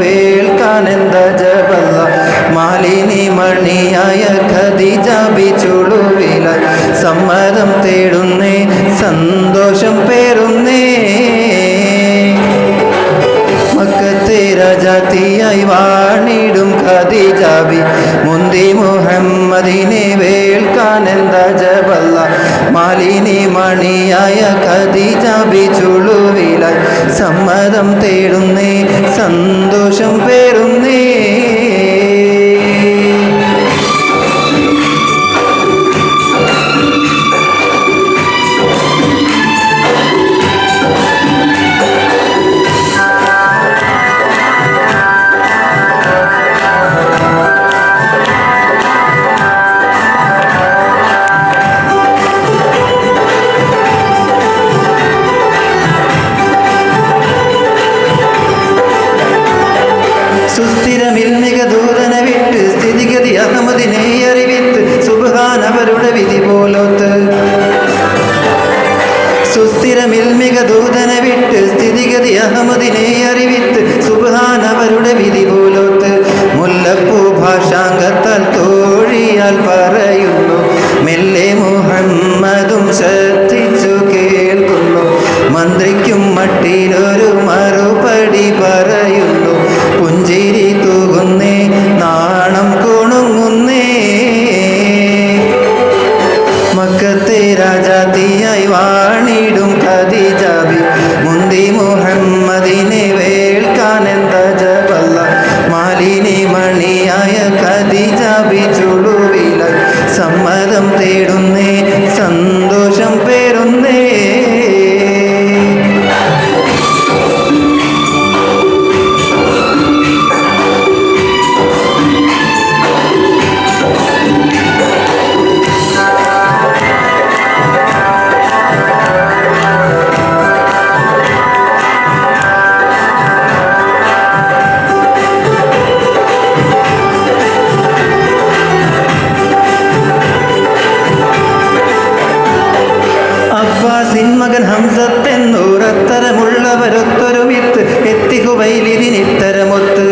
വേൾക്കാനെന്ത ജബല്ല മാലിനി മണിയായ ഖദിജ ബിച്ചുളുവില സമ്മതം തേടുന്നേ സന്തോഷം പേരുന്നേ മക്കത്തെ രജാത്തിയായി വാണിടും ഖദിജാബി മുന്തി മുഹമ്മദിനെ വേൾക്കാനന്ദ ജപ മാലിനി മണിയായ കതിജ ചുളുവിലായി സമ്മതം തേടുന്നേ സന്തോഷം പേറുന്നേ. പോലോത്ത്. സുസ്ഥിരമിൽമിക ദൂതനെ വിട്ട് സ്ഥിതിഗതി അഹമ്മദിനെ അറിവിത്ത് സുബാൻ അവരുടെ വിധി പോലോത്ത്. മുല്ലപ്പൂ ഭാഷാംഗത്താൽ തോഴിയാൽ പറയുന്നു മെല്ലെ മുഹമ്മദും ശ്രദ്ധിച്ചു ഹംസത്തെന്നൂറത്തരമുള്ളവരൊത്തൊരുമിത്ത് എത്തിഹുവൈലിരിനിത്തരമൊത്ത്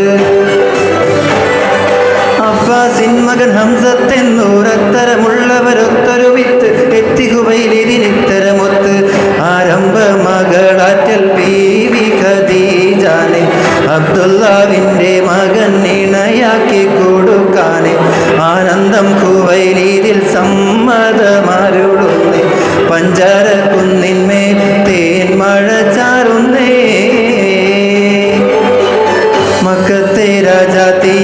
അബ്ബാസിൻ മകൻ ഹംസത്തെന്നൂറത്തരമുള്ളവരൊത്തൊരുമിത്ത് എത്തിഹുവൈലിരിനിത്തരമൊത്ത് ആരംഭ മകളാറ്റൽ ബീവി ഖദീജാനെ അബ്ദുല്ലാവിന്റെ മകൻ ഇണയാക്കി കൊടുക്കാനെ ആനന്ദം കുവൈലീതിൽ സമ്മതമാരുടെ പഞ്ചാര രാജാത്തിയായി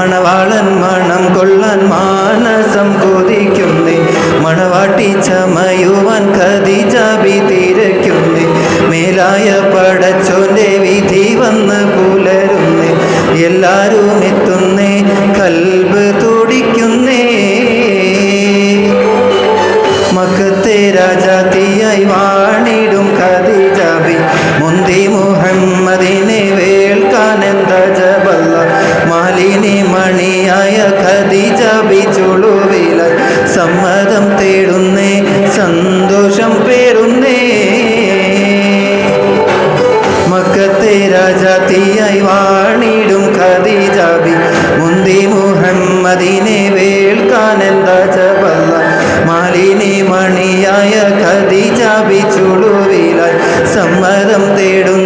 മണവാളൻ മണം കൊള്ളാൻ മാനസം കൊതിക്കുന്നേ. മണവാട്ടി ചമയുവൻ കതി ബി തിരക്കുന്നേ. മേലായ പടച്ചോന്റെ വിധി വന്ന് പുലരുന്നേ. എല്ലാരും എത്തുന്നേ കൽബ് തുടിക്കുന്നേ. മക്കത്തെ രാജാത്തിയായി വാണിടും മുത്തായി വാണിടും ഖദീജാബി. മുന്തി മുഹമ്മദിനെ വേൾക്കാനെന്താ ചവല്ല. മാലിനി മണിയായ ഖദീജാബി ചുളുവിലായി സമ്മതം തേടും